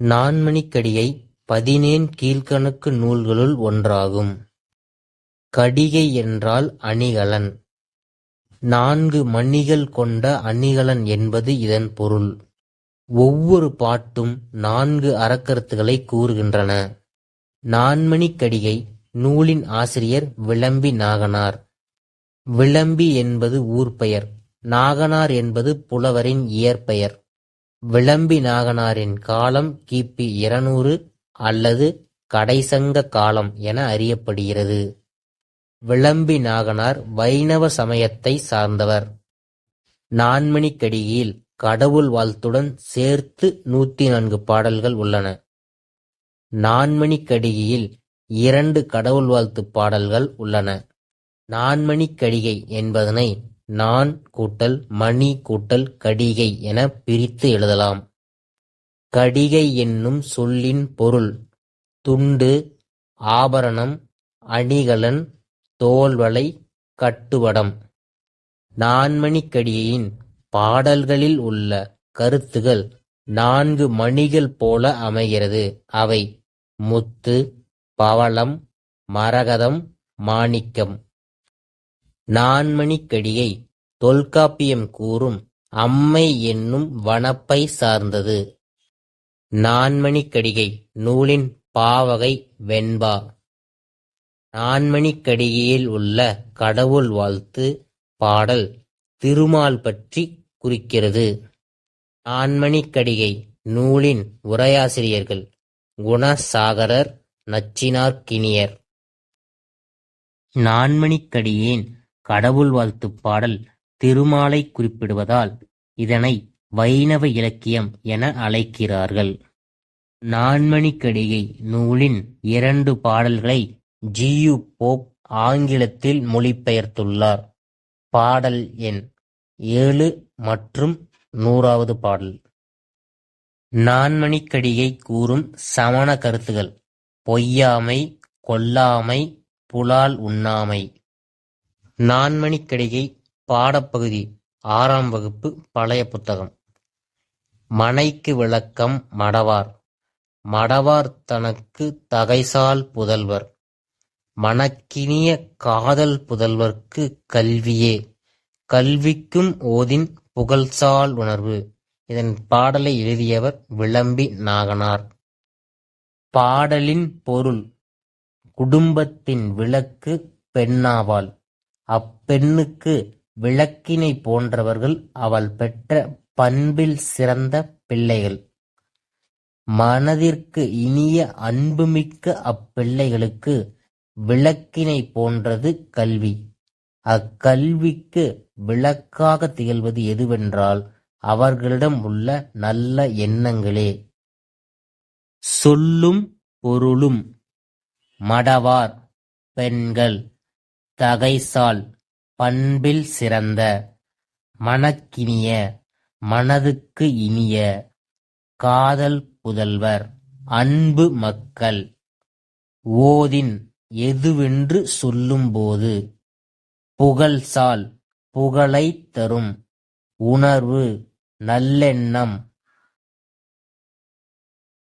நான்மணிக்கடிகை பதினேன் கீழ்க்கணக்கு நூல்களுள் ஒன்றாகும். கடிகை என்றால் அணிகலன். நான்கு மணிகள் கொண்ட அணிகலன் என்பது இதன் பொருள். ஒவ்வொரு பாட்டும் நான்கு அறக்கருத்துக்களைக் கூறுகின்றன. நான்மணிக்கடிகை நூலின் ஆசிரியர் விளம்பி நாகனார். விளம்பி என்பது ஊர்ப்பெயர். நாகனார் என்பது புலவரின் இயற்பெயர். விளம்பி நாகனாரின் காலம் கிபி இருநூறு அல்லது கடைசங்க காலம் என அறியப்படுகிறது. விளம்பி நாகனார் வைணவ சமயத்தைச் சார்ந்தவர். நான்மணிக்கடிகையில் கடவுள் வாழ்த்துடன் சேர்த்து நூற்றி நான்கு பாடல்கள் உள்ளன. நான்மணிக்கடிகையில் இரண்டு கடவுள் வாழ்த்துப் பாடல்கள் உள்ளன. நான்மணிக்கடிகை என்பதனை நான் கூட்டல் மணி கூட்டல் கடிகை எனப் பிரித்து எழுதலாம். கடிகை என்னும் சொல்லின் பொருள் துண்டு, ஆபரணம், அணிகலன், தோள்வளை, கட்டுவடம். நான்மணிக்கடிகையின் பாடல்களில் உள்ள கருத்துகள் நான்கு மணிகள் போல அமைகிறது. அவை முத்து, பவளம், மரகதம், மாணிக்கம். நான்மணிக்கடிகை தொல்காப்பியம் கூறும் அம்மை என்னும் வனப்பை சார்ந்தது. நான்மணிக்கடிகை நூலின் பாவகை வெண்பா. நான்மணிக்கடிகையில் உள்ள கடவுள் வாழ்த்து பாடல் திருமால் பற்றி குறிக்கிறது. நான்மணிக்கடிகை நூலின் உரையாசிரியர்கள் குணசாகரர், நச்சினார்க்கினியர். நான்மணிக்கடியின் கடவுள் வாழ்த்துப் பாடல் திருமாலைக் குறிப்பிடுவதால் இதனை வைணவ இலக்கியம் என அழைக்கிறார்கள். நான்மணிக்கடிகை நூலின் இரண்டு பாடல்களை ஜி. யு. போப் ஆங்கிலத்தில் மொழிபெயர்த்துள்ளார். பாடல் எண் ஏழு மற்றும் நூறாவது பாடல். நான்மணிக்கடிகை கூறும் சமண கருத்துகள் பொய்யாமை, கொல்லாமை, புலால் உண்ணாமை. நான்மணிக்கடிகை பாடப்பகுதி ஆறாம் வகுப்பு பழைய புத்தகம். மனைக்கு விளக்கம் மடவார் மடவார் தனக்கு தகைசால் புதல்வர். மனக்கினிய காதல் புதல்வர்க்குக் கல்வியே கல்விக்கும் ஓதின் புகழ்சால் உணர்வு. இதன் பாடலை எழுதியவர் விளம்பி நாகனார். பாடலின் பொருள் குடும்பத்தின் விளக்கு பெண்ணாவாள். அப்பெண்ணுக்கு விளக்கினை போன்றவர்கள் அவள் பெற்ற பண்பில் சிறந்த பிள்ளைகள். மனதிற்கு இனிய அன்புமிக்க அப்பிள்ளைகளுக்கு விளக்கினை போன்றது கல்வி. அக்கல்விக்கு விளக்காகத் திகழ்வது எதுவென்றால் அவர்களிடம் உள்ள நல்ல எண்ணங்களே. சொல்லும் பொருளும் மடவார் பெண்கள் தகைசால் பண்பில் சிறந்த மனக்கினிய மனதுக்கு இனிய காதல் புதல்வர் அன்பு மக்கள் ஓதின் எதுவென்று சொல்லும்போது புகழ்சால் புகழைத் தரும் உணர்வு நல்லெண்ணம்